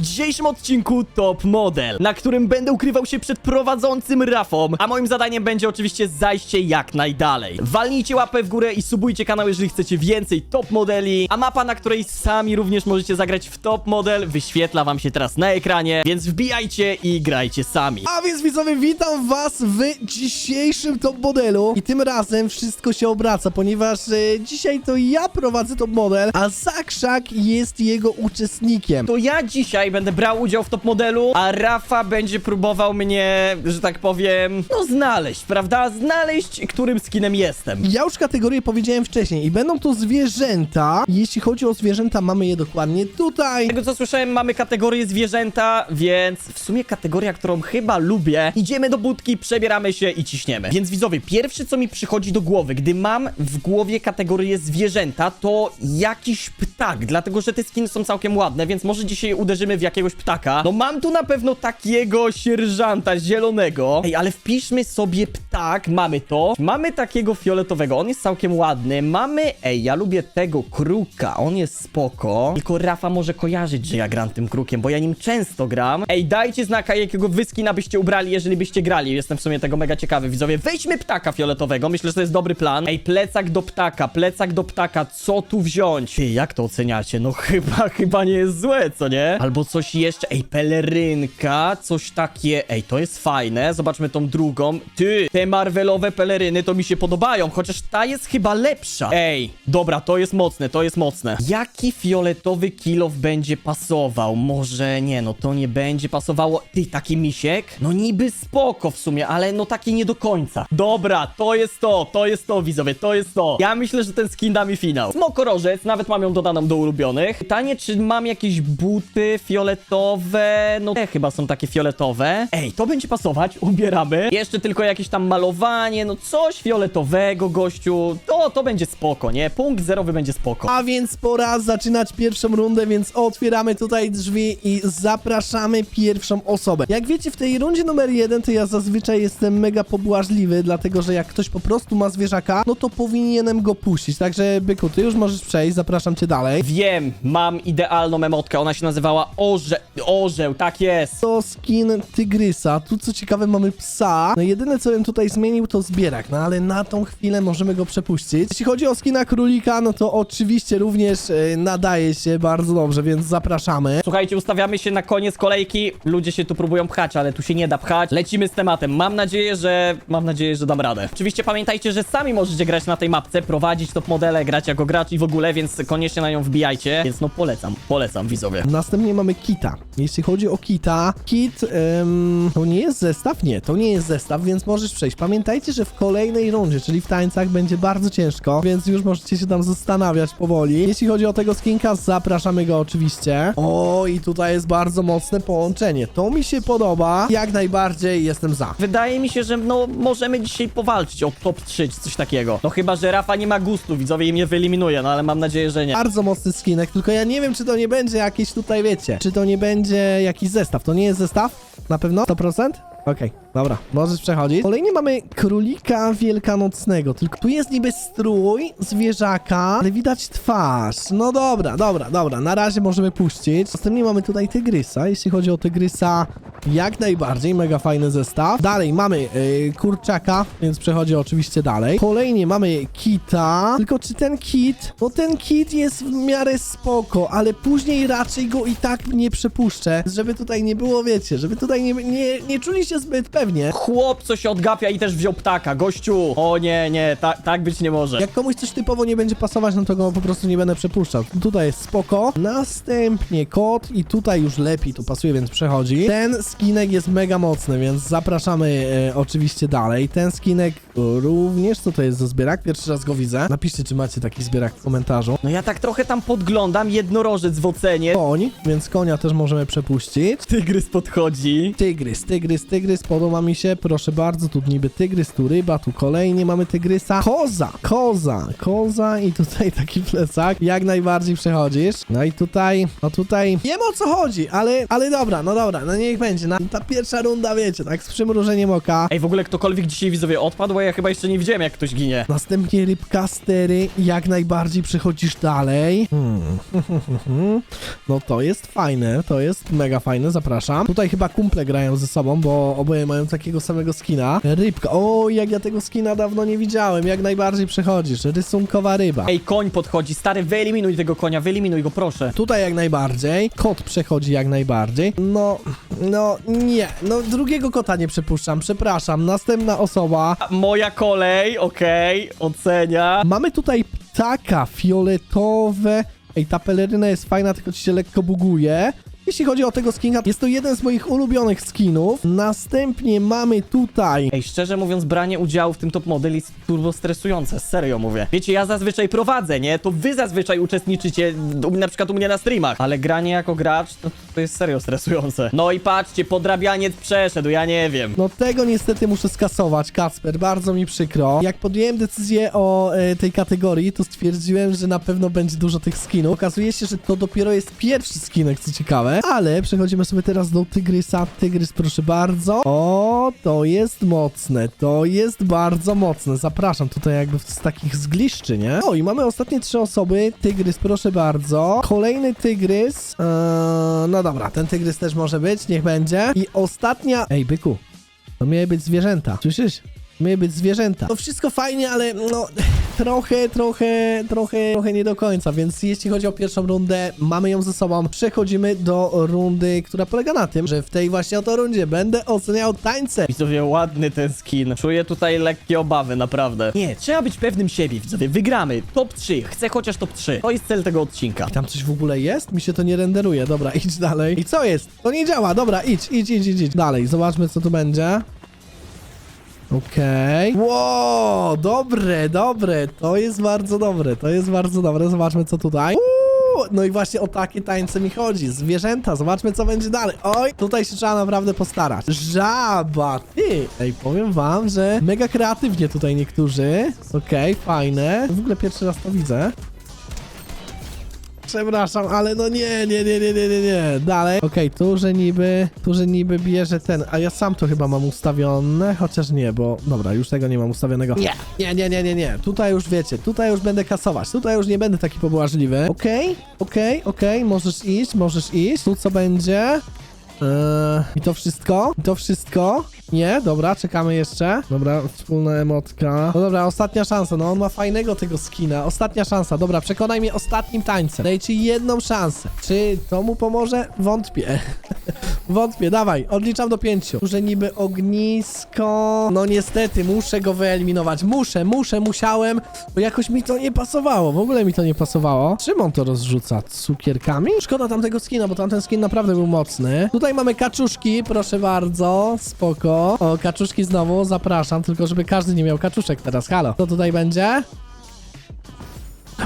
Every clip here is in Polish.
w dzisiejszym odcinku Top Model, na którym będę ukrywał się przed prowadzącym Rafą, a moim zadaniem będzie oczywiście zajście jak najdalej. Walnijcie łapę w górę i subujcie kanał, jeżeli chcecie więcej Top Modeli, a mapa, na której sami również możecie zagrać w Top Model, wyświetla wam się teraz na ekranie, więc wbijajcie i grajcie sami. A więc widzowie, witam was w dzisiejszym top modelu i tym razem wszystko się obraca, ponieważ e, dzisiaj to ja prowadzę top model, a Zakrzak jest jego uczestnikiem. To ja dzisiaj będę brał udział w top modelu, a Rafa będzie próbował mnie, że tak powiem, no znaleźć, prawda? Znaleźć, którym skinem jestem. Ja już kategorię powiedziałem wcześniej i będą to zwierzęta. Jeśli chodzi o zwierzęta, mamy je dokładnie tutaj. Z tego co słyszałem, mamy kategorię zwierzęta, więc w sumie kategoria, którą chyba lubię. Idziemy do budki, przebieramy się i ciśniemy. Więc widzowie, pierwsze co mi przychodzi do głowy, gdy mam w głowie kategorię zwierzęta, to jakiś ptak, dlatego że te skiny są całkiem ładne, więc może dzisiaj uderzymy w jakiegoś ptaka. No mam tu na pewno takiego sierżanta zielonego. Ej, ale wpiszmy sobie ptak, mamy to. Mamy takiego fioletowego, on jest całkiem ładny. Mamy, ej, ja lubię tego kruka, on jest spoko. Tylko Rafa może kojarzyć, że ja gram tym krukiem, bo ja nim często gram. Ej, dajcie znaka, jakiego wyskina byście ubrali, jeżeli byście grali. Jestem w sumie tego mega ciekawy, widzowie. Weźmy ptaka fioletowego, myślę, że to jest dobry plan. Ej, plecak do ptaka, plecak do ptaka, co tu wziąć? Ty, jak to oceniacie? No chyba, chyba nie jest złe, co nie? Albo coś jeszcze, ej, pelerynka, coś takie. Ej, to jest fajne, zobaczmy tą drugą. Ty, te Marvelowe peleryny to mi się podobają, chociaż ta jest chyba lepsza. Ej, dobra, to jest mocne, to jest mocne. Jaki fioletowy kilof będzie pasował? Może nie, no to nie będzie pasowało. Ty, taki misiek? No niby spoko w sumie, ale no taki nie do końca. Dobra, to jest to, to jest to, widzowie, to jest to. Ja myślę, że ten skin da mi finał. Smokorożec, nawet mam ją dodaną do ulubionych. Pytanie, czy mam jakieś buty fioletowe? No te chyba są takie fioletowe. Ej, to będzie pasować, ubieramy. Jeszcze tylko jakieś tam malowanie, no coś fioletowego, gościu. To, to będzie spoko, nie? Punkt zerowy będzie spoko. A więc pora zaczynać pierwszą rundę, więc otwieramy tutaj drzwi i zapraszamy pierwszą osobę. Jak wiecie, w tej rundzie numer jeden to ja zazwyczaj jestem mega pobłażliwy, dlatego że jak ktoś po prostu ma zwierzaka, no to powinienem go puścić. Także byku, ty już możesz przejść, zapraszam cię dalej. Wiem, mam idealną emotkę, ona się nazywała Orze... Orzeł, tak jest. To skin tygrysa. Tu co ciekawe mamy psa. No jedyne co bym tutaj zmienił to zbierak, no ale na tą chwilę możemy go przepuścić. Jeśli chodzi o skina królika, no to oczywiście również e, nadaje się bardzo dobrze, więc zapraszamy. Słuchajcie, ustawiamy się na koniec kolejki. Ludzie się tu próbują pchać, ale tu się nie da pchać. Lecimy z tematem. Mam nadzieję, że mam nadzieję, że dam radę. Oczywiście pamiętajcie, że sami możecie grać na tej mapce, prowadzić top modele, grać jako gracz i w ogóle, więc koniecznie na nią wbijajcie. Więc no polecam, polecam widzowie. Następnie mamy kita. Jeśli chodzi o kita, kit em, to nie jest zestaw? Nie, to nie jest zestaw, więc możesz przejść. Pamiętajcie, że w kolejnej rundzie, czyli w tańcach, będzie bardzo ciężko, więc już możecie się tam zastanawiać powoli. Jeśli chodzi o tego skinka, zapraszamy go oczywiście. O, i tutaj jest bardzo mocne połączenie. To mi się podoba. Jak najbardziej jestem za. Wydaje mi się, że no możemy dzisiaj powalczyć o top 3 czy coś takiego. No chyba, że Rafa nie ma gustu, widzowie i mnie wyeliminuje, no ale mam nadzieję, że nie. Bardzo mocny skinek, tylko ja nie wiem, czy to nie będzie jakiś tutaj, wiecie, czy to nie będzie jakiś zestaw. To nie jest zestaw? Na pewno? 100%? Okej, dobra, możesz przechodzić. Kolejnie mamy królika wielkanocnego, tylko tu jest niby strój zwierzaka, ale widać twarz. No dobra, dobra, dobra, na razie możemy puścić. Następnie mamy tutaj tygrysa, jeśli chodzi o tygrysa, jak najbardziej, mega fajny zestaw. Dalej mamy yy, kurczaka, więc przechodzi oczywiście dalej. Kolejnie mamy kita, tylko czy ten kit, no ten kit jest w miarę spoko, ale później raczej go i tak nie przepuszczę, żeby tutaj nie było, wiecie, żeby tutaj nie, nie, nie czuli się zbyt pewnie. Chłop, co się odgapia i też wziął ptaka, gościu. O nie, nie, ta, tak być nie może. Jak komuś coś typowo nie będzie pasować, no to go po prostu nie będę przepuszczał. Tutaj jest spoko. Następnie kot i tutaj już lepiej to pasuje, więc przechodzi. Ten skinek jest mega mocny, więc zapraszamy e, oczywiście dalej. Ten skinek również, co to jest za zbierak? Pierwszy raz go widzę. Napiszcie, czy macie taki zbierak w komentarzu. No ja tak trochę tam podglądam, jednorożec w ocenie. Koń, więc konia też możemy przepuścić. Tygrys podchodzi. Tygrys, tygrys, tygrys, podoba mi się, proszę bardzo, tu niby tygrys, tu ryba, tu kolejnie mamy tygrysa. Koza, koza, koza i tutaj taki plecak, jak najbardziej przechodzisz. No i tutaj, no tutaj, wiem o co chodzi, ale, ale dobra, no dobra, no niech będzie. na ta pierwsza runda, wiecie, tak z przymrużeniem oka. Ej, w ogóle ktokolwiek dzisiaj widzowie odpadł, bo ja chyba jeszcze nie widziałem, jak ktoś ginie. Następnie rybka, stery, jak najbardziej przechodzisz dalej. Hmm. No to jest fajne, to jest mega fajne, zapraszam. Tutaj chyba kumple grają ze sobą, bo oboje mają takiego samego skina. Rybka, o jak ja tego skina dawno nie widziałem, jak najbardziej przechodzisz. Rysunkowa ryba. Ej, koń podchodzi, stary, wyeliminuj tego konia, wyeliminuj go, proszę. Tutaj jak najbardziej. Kot przechodzi jak najbardziej. No, no nie. No drugiego kota nie przepuszczam, przepraszam. Następna osoba. A, Moja kolej, okej, ocenia. Mamy tutaj ptaka fioletowe. Ej, ta peleryna jest fajna, tylko ci się lekko buguje. Jeśli chodzi o tego skina, jest to jeden z moich ulubionych skinów. Następnie mamy tutaj... Ej, szczerze mówiąc, branie udziału w tym top model jest turbo stresujące, serio mówię. Wiecie, ja zazwyczaj prowadzę, nie? To wy zazwyczaj uczestniczycie, na przykład u mnie na streamach, ale granie jako gracz, to, to jest serio stresujące. No i patrzcie, podrabianiec przeszedł, ja nie wiem. No tego niestety muszę skasować, Kacper, bardzo mi przykro. Jak podjąłem decyzję o e, tej kategorii, to stwierdziłem, że na pewno będzie dużo tych skinów. Okazuje się, że to dopiero jest pierwszy skinek, co ciekawe. Ale przechodzimy sobie teraz do Tygrysa. Tygrys, proszę bardzo. O, to jest mocne, to jest bardzo mocne. Zapraszam tutaj jakby z takich zgliszczy, nie? O, i mamy ostatnie trzy osoby. Tygrys, proszę bardzo. Kolejny Tygrys. Eee, no dobra, ten Tygrys też może być, niech będzie. I ostatnia... Ej, byku, to miały być zwierzęta. Słyszysz? Miały być zwierzęta. To wszystko fajnie, ale no trochę, trochę, trochę, trochę nie do końca, więc jeśli chodzi o pierwszą rundę, mamy ją ze sobą. Przechodzimy do rundy, która polega na tym, że w tej właśnie oto rundzie będę oceniał tańce. Widzowie, ładny ten skin. Czuję tutaj lekkie obawy, naprawdę. Nie, trzeba być pewnym siebie, widzowie. Wygramy. Top 3. Chcę chociaż top 3. To jest cel tego odcinka. I tam coś w ogóle jest? Mi się to nie renderuje. Dobra, idź dalej. I co jest? To nie działa. Dobra, idź, idź, idź, idź. idź. Dalej, zobaczmy co tu będzie. Okej. Wow, dobre, dobre. To jest bardzo dobre, to jest bardzo dobre. Zobaczmy co tutaj. No i właśnie o takie tańce mi chodzi. Zwierzęta, zobaczmy co będzie dalej. Oj, tutaj się trzeba naprawdę postarać. Żaba, ty. Ej, powiem wam, że mega kreatywnie tutaj niektórzy. Okej, fajne. W ogóle pierwszy raz to widzę. Przepraszam, ale no nie, nie, nie, nie, nie, nie, nie. Dalej. Okej, tu, że niby, tu, że niby bierze ten, a ja sam to chyba mam ustawione, chociaż nie, bo, dobra, już tego nie mam ustawionego. Nie, nie, nie, nie, nie, nie. Tutaj już wiecie, tutaj już będę kasować, tutaj już nie będę taki pobłażliwy. Okej, okej, okej, możesz iść, możesz iść. Tu co będzie? Eee, I to wszystko? I to wszystko? Nie? Dobra, czekamy jeszcze. Dobra, wspólna emotka. No dobra, ostatnia szansa. No on ma fajnego tego skina. Ostatnia szansa. Dobra, przekonaj mnie ostatnim tańcem. Daj ci jedną szansę. Czy to mu pomoże? Wątpię. Wątpię, dawaj, odliczam do pięciu. Że niby ognisko. No niestety, muszę go wyeliminować. Muszę, muszę, musiałem, bo jakoś mi to nie pasowało. W ogóle mi to nie pasowało. Czym on to rozrzuca? Cukierkami? Szkoda tamtego skina, bo tamten skin naprawdę był mocny. Tutaj mamy kaczuszki, proszę bardzo. Spoko. O, kaczuszki znowu, zapraszam, tylko żeby każdy nie miał kaczuszek teraz. Halo. Co tutaj będzie?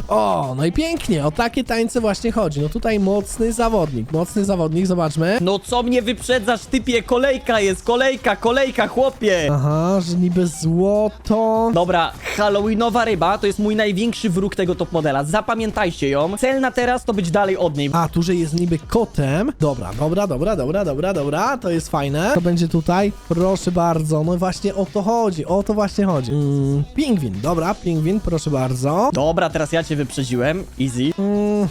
O, no i pięknie, o takie tańce właśnie chodzi. No tutaj mocny zawodnik, mocny zawodnik, zobaczmy. No co mnie wyprzedzasz, typie? Kolejka jest, kolejka, kolejka, chłopie! Aha, że niby złoto. Dobra, Halloweenowa ryba to jest mój największy wróg tego top modela. Zapamiętajcie ją. Cel na teraz to być dalej od niej. A, tu, że jest niby kotem. Dobra, dobra, dobra, dobra, dobra, dobra, to jest fajne. To będzie tutaj, proszę bardzo. No właśnie o to chodzi, o to właśnie chodzi. Mm, pingwin, dobra, pingwin, proszę bardzo. Dobra, teraz ja cię wyprzedziłem. Easy. Mm.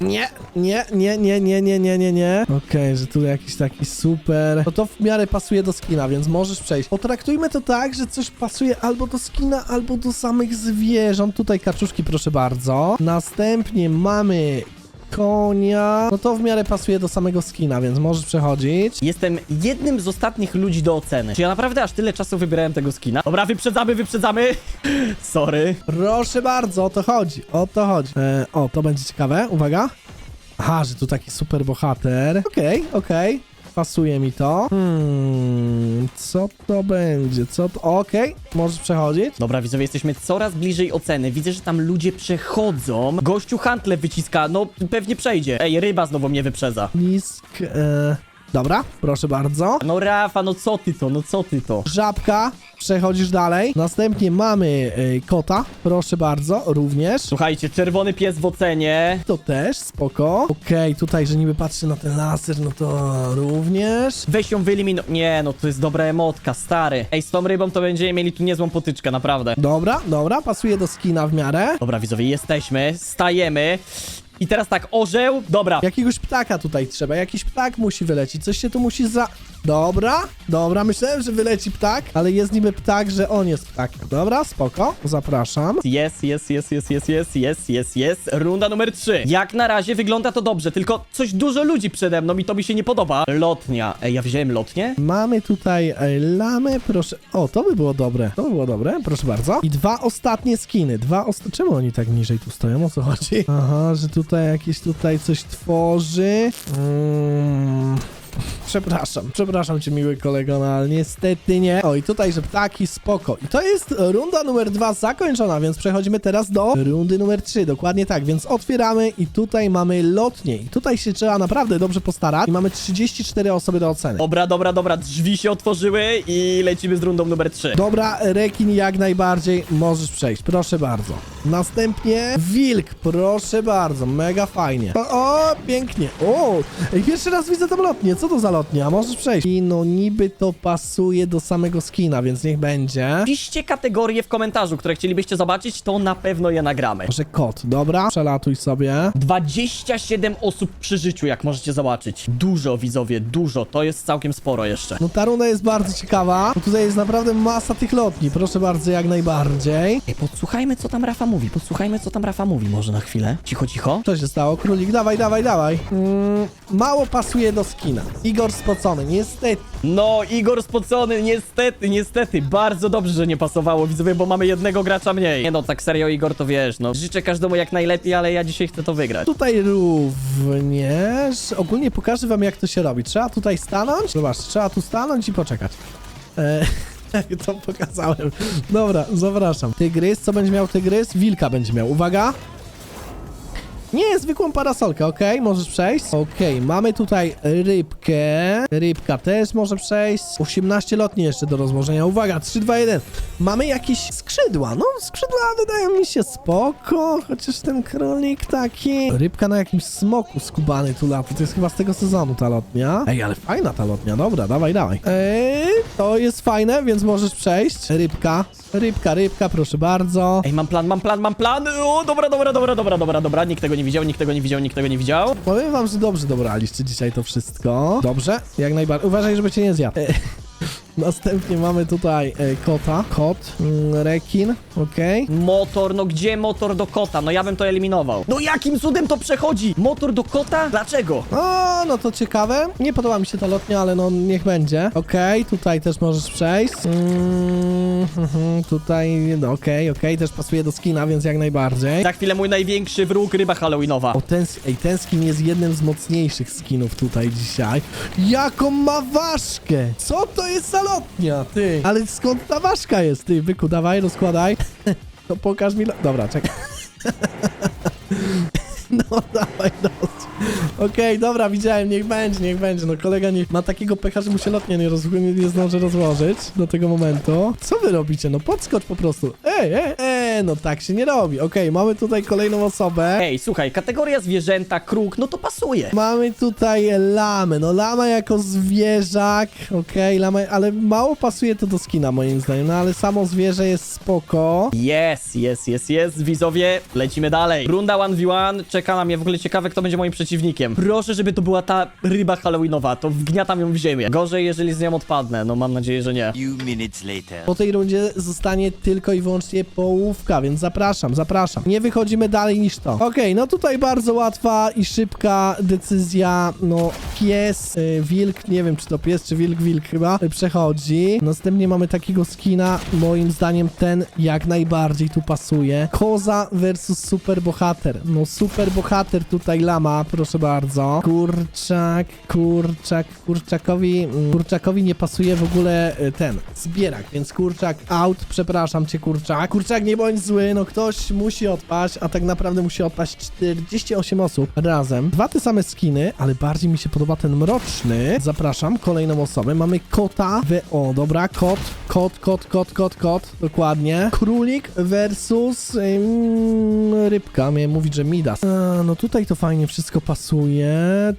Nie, nie, nie, nie, nie, nie, nie, nie, nie. Okej, że tu jakiś taki super. No to w miarę pasuje do skina, więc możesz przejść. Potraktujmy to tak, że coś pasuje albo do skina, albo do samych zwierząt. Tutaj kaczuszki, proszę bardzo. Następnie mamy konia. No to w miarę pasuje do samego skina, więc możesz przechodzić. Jestem jednym z ostatnich ludzi do oceny. Czy ja naprawdę aż tyle czasu wybierałem tego skina? Dobra, wyprzedzamy, wyprzedzamy. Sorry. Proszę bardzo, o to chodzi, o to chodzi. E, o, to będzie ciekawe, uwaga. Aha, że tu taki super bohater. Okej, okej, pasuje mi to. Hmm, co to będzie, co to... Okej, możesz przechodzić. Dobra, widzowie, jesteśmy coraz bliżej oceny. Widzę, że tam ludzie przechodzą. Gościu hantle wyciska, no pewnie przejdzie. Ej, ryba znowu mnie wyprzedza. Nisk, e... Dobra, proszę bardzo. No Rafa, no co ty to, no co ty to? Żabka. Przechodzisz dalej. Następnie mamy y, kota, proszę bardzo, również. Słuchajcie, czerwony pies w ocenie. To też, spoko. Okej, tutaj, że niby patrzy na ten laser, no to również. Weź ją wyeliminuj. Nie, no to jest dobra emotka, stary. Ej, z tą rybą to będziemy mieli tu niezłą potyczkę, naprawdę. Dobra, dobra, pasuje do skina w miarę. Dobra, widzowie, jesteśmy, stajemy. I teraz tak, orzeł, dobra. Jakiegoś ptaka tutaj trzeba, jakiś ptak musi wylecieć, coś się tu musi za... Dobra, dobra, myślałem, że wyleci ptak, ale jest niby ptak, że on jest ptakiem. Dobra, spoko, zapraszam. Jest, jest, jest, jest, jest, jest, jest, jest, jest. Runda numer 3. Jak na razie wygląda to dobrze, tylko coś dużo ludzi przede mną i to mi się nie podoba. Lotnia. Ej, ja wziąłem lotnię? Mamy tutaj e, lamę, proszę... O, to by było dobre, to by było dobre, proszę bardzo. I dwa ostatnie skiny, dwa osta... Czemu oni tak niżej tu stoją, o co chodzi? Aha, że tutaj jakieś tutaj coś tworzy. Mm. Przepraszam, przepraszam cię miły kolego, no ale niestety nie. O i tutaj, że ptaki, spoko. I to jest runda numer dwa zakończona, więc przechodzimy teraz do rundy numer trzy. Dokładnie tak, więc otwieramy i tutaj mamy lotnię. I tutaj się trzeba naprawdę dobrze postarać. I mamy 34 osoby do oceny. Dobra, dobra, dobra, drzwi się otworzyły i lecimy z rundą numer 3. Dobra, rekin jak najbardziej możesz przejść, proszę bardzo. Następnie wilk, proszę bardzo, mega fajnie. O, o pięknie. O, pierwszy raz widzę tą lotnię, co to za lotnia? Możesz przejść. I no niby to pasuje do samego skina, więc niech będzie. Piszcie kategorie w komentarzu, które chcielibyście zobaczyć, to na pewno je nagramy. Może kot, dobra? Przelatuj sobie. 27 osób przy życiu, jak możecie zobaczyć. Dużo, widzowie, dużo. To jest całkiem sporo jeszcze. No ta runda jest bardzo ciekawa, bo tutaj jest naprawdę masa tych lotni, proszę bardzo, jak najbardziej. Ej, podsłuchajmy, co tam Rafa mówi. Podsłuchajmy, co tam Rafa mówi. Może na chwilę? Cicho, cicho. Co się stało? Królik, dawaj, dawaj, dawaj. Mm, mało pasuje do skina. Igor spocony, niestety. No, Igor spocony, niestety, niestety. Bardzo dobrze, że nie pasowało, widzowie, bo mamy jednego gracza mniej. Nie no, tak serio, Igor, to wiesz, no. Życzę każdemu jak najlepiej, ale ja dzisiaj chcę to wygrać. Tutaj również. Ogólnie pokażę wam, jak to się robi. Trzeba tutaj stanąć. Zobacz, trzeba tu stanąć i poczekać. E, to pokazałem. Dobra, zapraszam. Tygrys, co będzie miał tygrys? Wilka będzie miał. Uwaga. Nie, zwykłą parasolkę, okej, możesz przejść. Okej, mamy tutaj rybkę. Rybka też może przejść. 18 lotni jeszcze do rozłożenia. Uwaga, 3, 2, 1. Mamy jakieś skrzydła. No, skrzydła wydają mi się spoko, chociaż ten królik taki... Rybka na jakimś smoku skubany tu lata. To jest chyba z tego sezonu ta lotnia. Ej, ale fajna ta lotnia, dobra, dawaj, dawaj. Ej, to jest fajne, więc możesz przejść. Rybka, rybka, rybka, proszę bardzo. Ej, mam plan, mam plan, mam plan. O, dobra, dobra, dobra, dobra, dobra, dobra. Nikt tego nie widział, nikt tego nie widział, nikt tego nie widział. Powiem wam, że dobrze dobraliście dzisiaj to wszystko. Dobrze, jak najbardziej. Uważaj, żeby cię nie zjadł. Następnie mamy tutaj e, kota, kot, mm, rekin, okej. Motor, no gdzie motor do kota? No ja bym to eliminował. No jakim cudem to przechodzi? Motor do kota? Dlaczego? O, no to ciekawe. Nie podoba mi się ta lotnia, ale no niech będzie. Okej, tutaj też możesz przejść. Mm, mhm, tutaj, no okej, okej, też pasuje do skina, więc jak najbardziej. Za chwilę mój największy wróg, ryba halloweenowa. O, ten, ej, ten skin jest jednym z mocniejszych skinów tutaj dzisiaj. Jaką ma ważkę? Co to jest za lotnia, ty? Ale skąd ta ważka jest, ty? Byku, dawaj, rozkładaj. To pokaż mi... Dobra, czekaj. No, dawaj, no. Okej, dobra, widziałem, niech będzie, niech będzie. No, kolega nie ma takiego pecha, że mu się lotnia nie, roz... nie, nie zdąży rozłożyć do tego momentu. Co wy robicie? No, podskocz po prostu. Ej, ej, ej, no tak się nie robi. Okej, mamy tutaj kolejną osobę. Ej, słuchaj, kategoria zwierzęta, kruk, no to pasuje. Mamy tutaj lamę. No lama jako zwierzak, okej, lama, ale mało pasuje to do skina moim zdaniem, no ale samo zwierzę jest spoko. Jest, jest, jest, jest, widzowie, lecimy dalej. Runda 1v1, czeka na mnie w ogóle ciekawe, kto będzie moim przeciwnikiem. Proszę, żeby to była ta ryba halloweenowa, to wgniatam ją w ziemię. Gorzej, jeżeli z nią odpadnę, no mam nadzieję, że nie. few minutes later. Po tej rundzie zostanie tylko i wyłącznie połówka, więc zapraszam, zapraszam. Nie wychodzimy dalej niż to. Okej, no tutaj bardzo łatwa i szybka decyzja. No, pies, y, wilk, nie wiem czy to pies, czy wilk, wilk chyba, y, przechodzi. Następnie mamy takiego skina, moim zdaniem ten jak najbardziej tu pasuje. Koza versus super bohater. No, super bohater tutaj lama, proszę bardzo. Kurczak, kurczak, kurczakowi, mm, kurczakowi nie pasuje w ogóle y, ten, zbierak, więc kurczak out, przepraszam cię kurczak. Kurczak nie bądź zły, no ktoś musi odpaść, a tak naprawdę musi odpaść 48 osób razem. Dwa te same skiny, ale bardziej mi się podoba ten mroczny. Zapraszam kolejną osobę. Mamy kota w... O, dobra, kot Kot, kot, kot, kot, kot, dokładnie. Królik versus rybka. Miałem mówić, że Midas. A, no tutaj to fajnie wszystko pasuje.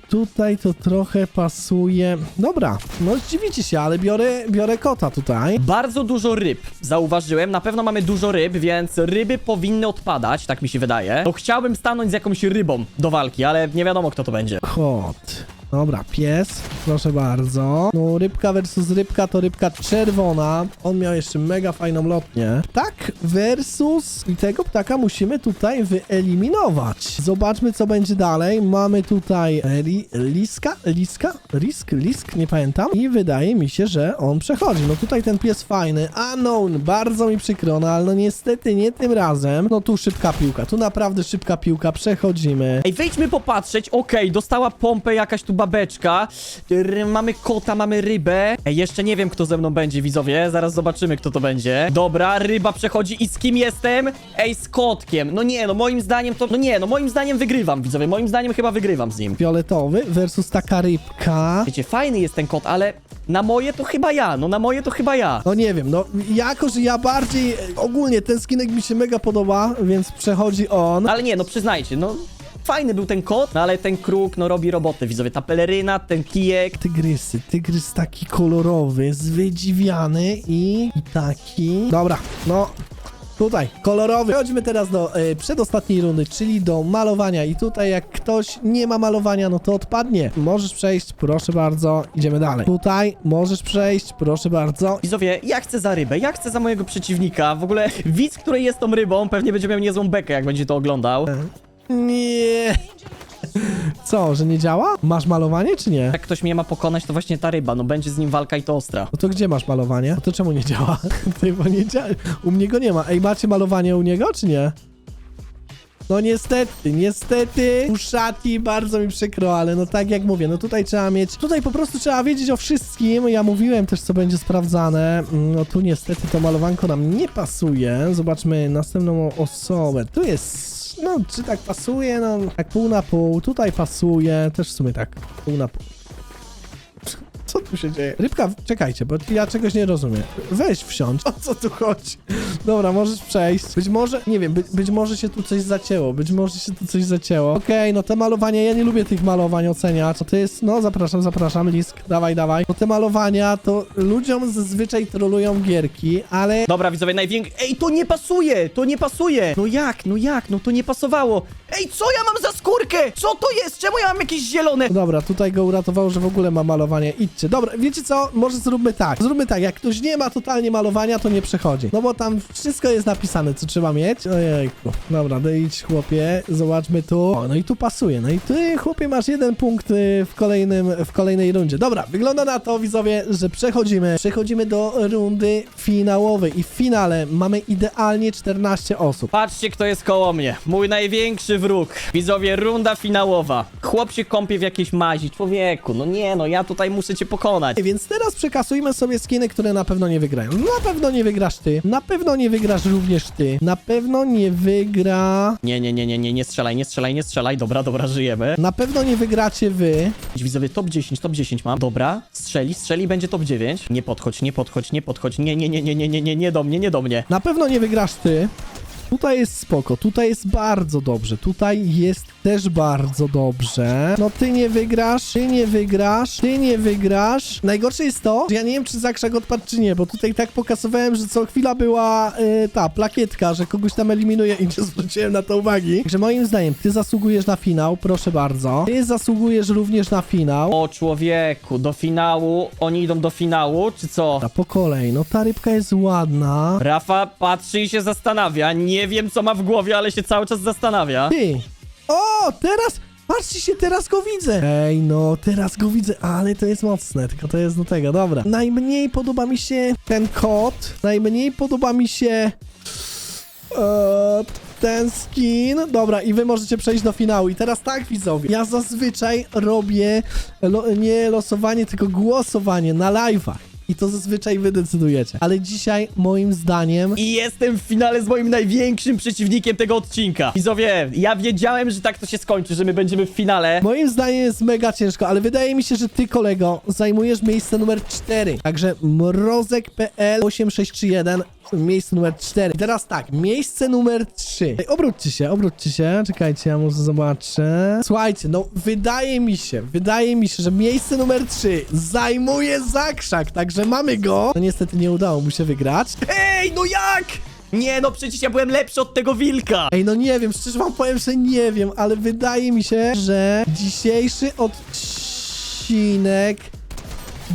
Tutaj to trochę pasuje. Dobra, no zdziwicie się, ale biorę, biorę kota tutaj. Bardzo dużo ryb zauważyłem. Na pewno mamy dużo ryb, więc ryby powinny odpadać, tak mi się wydaje. To chciałbym stanąć z jakąś rybą do walki, ale nie wiadomo kto to będzie. Kot. Dobra, pies, proszę bardzo. No, rybka versus rybka to rybka czerwona. On miał jeszcze mega fajną lotnię. Tak versus i tego ptaka musimy tutaj wyeliminować. Zobaczmy, co będzie dalej. Mamy tutaj e, li, liska, liska, risk, lisk, nie pamiętam. I wydaje mi się, że on przechodzi. No tutaj ten pies fajny. Unknown, bardzo mi przykro, no ale no niestety nie tym razem. No tu szybka piłka, tu naprawdę szybka piłka, przechodzimy. Ej, wejdźmy popatrzeć. Okej, dostała pompę jakaś tu babeczka. R mamy kota, mamy rybę. Ej, jeszcze nie wiem, kto ze mną będzie, widzowie. Zaraz zobaczymy, kto to będzie. Dobra, ryba przechodzi i z kim jestem? Ej, z kotkiem. No nie, no moim zdaniem to... No nie, no moim zdaniem wygrywam, widzowie. Moim zdaniem chyba wygrywam z nim. Fioletowy versus taka rybka. Wiecie, fajny jest ten kot, ale na moje to chyba ja. No na moje to chyba ja. No nie wiem, no jako, że ja bardziej, ogólnie ten skinek mi się mega podoba, więc przechodzi on. Ale nie, no przyznajcie, no... Fajny był ten kot, no ale ten kruk, no robi robotę, widzowie. Ta peleryna, ten kijek. Tygrysy, tygrys taki kolorowy, zwydziwiany i, i taki... Dobra, no... Tutaj, kolorowy. Chodźmy teraz do e, przedostatniej rundy, czyli do malowania. I tutaj jak ktoś nie ma malowania, no to odpadnie. Możesz przejść, proszę bardzo. Idziemy dalej. Tutaj możesz przejść, proszę bardzo. Widzowie, ja chcę za rybę, ja chcę za mojego przeciwnika. W ogóle widz, który jest tą rybą, pewnie będzie miał niezłą bekę, jak będzie to oglądał. Nie. Co, że nie działa? Masz malowanie, czy nie? Jak ktoś mnie ma pokonać, to właśnie ta ryba. No będzie z nim walka i to ostra. No to gdzie masz malowanie? No to czemu nie działa? Ty, bo nie działa. U mnie go nie ma. Ej, macie malowanie u niego, czy nie? No niestety, niestety, Uszati, bardzo mi przykro, ale no tak jak mówię, no tutaj trzeba mieć, tutaj po prostu trzeba wiedzieć o wszystkim, ja mówiłem też co będzie sprawdzane, Mm, no tu niestety to malowanko nam nie pasuje, zobaczmy następną osobę, tu jest, no czy tak pasuje, no tak pół na pół, tutaj pasuje, też w sumie tak pół na pół. Co tu się dzieje? Rybka, czekajcie, bo ja czegoś nie rozumiem. Weź wsiądź. O co tu chodzi? Dobra, możesz przejść. Być może, nie wiem, by, być może się tu coś zacięło. Być może się tu coś zacięło. Okej, no te malowania, ja nie lubię tych malowań oceniać. To jest, no zapraszam, zapraszam, Lisk, dawaj, dawaj. No te malowania to ludziom zazwyczaj trolują gierki, ale... Dobra, widzowie, największy... Ej, to nie pasuje! To nie pasuje! No jak, no jak? No to nie pasowało! Ej, co ja mam za skórkę? Co to jest? Czemu ja mam jakieś zielone? No Dobra, tutaj go uratowało, że w ogóle ma malowanie. Idźcie. Dobra, wiecie co? Może zróbmy tak. Zróbmy tak, jak ktoś nie ma totalnie malowania, to nie przechodzi. No bo tam wszystko jest napisane, co trzeba mieć. Ojejku. Dobra, no idź chłopie, zobaczmy tu. O, no i tu pasuje. No i ty, chłopie, masz jeden punkt y, w kolejnym, w kolejnej rundzie. Dobra, wygląda na to, widzowie, że przechodzimy. Przechodzimy do rundy finałowej i w finale mamy idealnie 14 osób. Patrzcie, kto jest koło mnie. Mój największy wróg. Widzowie, runda finałowa. Chłop się kąpie w jakiejś mazi. Człowieku, no nie, no ja tutaj muszę cię pokonać. Więc teraz przekasujmy sobie skiny, które na pewno nie wygrają. Na pewno nie wygrasz ty. Na pewno nie wygrasz również ty. Na pewno nie wygra... Nie, nie, nie, nie, nie, nie strzelaj, nie strzelaj, nie strzelaj. Dobra, dobra, żyjemy. Na pewno nie wygracie wy. Widzowie, top 10, top 10 mam. Dobra, strzeli, strzeli, będzie top 9. Nie podchodź, nie podchodź, nie podchodź. Nie, nie, nie, nie, nie, nie, nie, nie do mnie, nie do mnie. Na pewno nie wygrasz ty. Tutaj jest spoko, tutaj jest bardzo dobrze, tutaj jest też bardzo dobrze. No ty nie wygrasz, ty nie wygrasz, ty nie wygrasz. Najgorsze jest to, że ja nie wiem, czy zakrzak odpadł, czy nie, bo tutaj tak pokazywałem, że co chwila była y, ta plakietka, że kogoś tam eliminuje i nie zwróciłem na to uwagi. Także moim zdaniem, ty zasługujesz na finał, proszę bardzo. Ty zasługujesz również na finał. O człowieku, do finału. Oni idą do finału, czy co? A po kolei, no ta rybka jest ładna. Rafa patrzy i się zastanawia. Nie wiem, co ma w głowie, ale się cały czas zastanawia. Ty! O, teraz! Patrzcie się, teraz go widzę! Ej, no, teraz go widzę, ale to jest mocne, tylko to jest do tego, dobra. Najmniej podoba mi się ten kot, najmniej podoba mi się e, ten skin. Dobra, i wy możecie przejść do finału. I teraz tak, widzowie, ja zazwyczaj robię lo, nie losowanie, tylko głosowanie na live'ach. I to zazwyczaj wy decydujecie. Ale dzisiaj moim zdaniem I jestem w finale z moim największym przeciwnikiem tego odcinka. Widzowie, ja wiedziałem, że tak to się skończy, że my będziemy w finale. Moim zdaniem jest mega ciężko, ale wydaje mi się, że ty, kolego, zajmujesz miejsce numer 4. Także mrozek.pl 8631, miejsce numer 4. I teraz tak, miejsce numer 3. Ej, obróćcie się, obróćcie się, czekajcie, ja może zobaczę. Słuchajcie, no wydaje mi się, wydaje mi się, że miejsce numer 3 zajmuje Zakrzak, także mamy go. No niestety nie udało mu się wygrać. Ej, no jak? Nie, no przecież ja byłem lepszy od tego wilka. Ej, no nie wiem, szczerze wam powiem, że nie wiem, ale wydaje mi się, że dzisiejszy odcinek...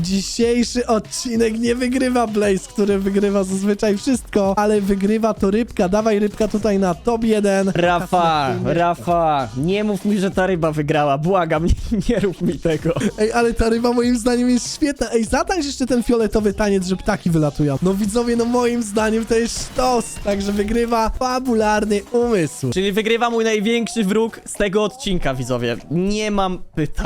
Dzisiejszy odcinek nie wygrywa Blaze, który wygrywa zazwyczaj wszystko, ale wygrywa to Rybka. Dawaj Rybka tutaj na top 1. Rafa, Rafa, nie mów mi, że ta ryba wygrała. Błagam, nie, nie rób mi tego. Ej, ale ta ryba moim zdaniem jest świetna. Ej, zatańcz jeszcze ten fioletowy taniec, że ptaki wylatują. No widzowie, no moim zdaniem to jest sztos. Także wygrywa fabularny umysł. Czyli wygrywa mój największy wróg z tego odcinka, widzowie. Nie mam pytań.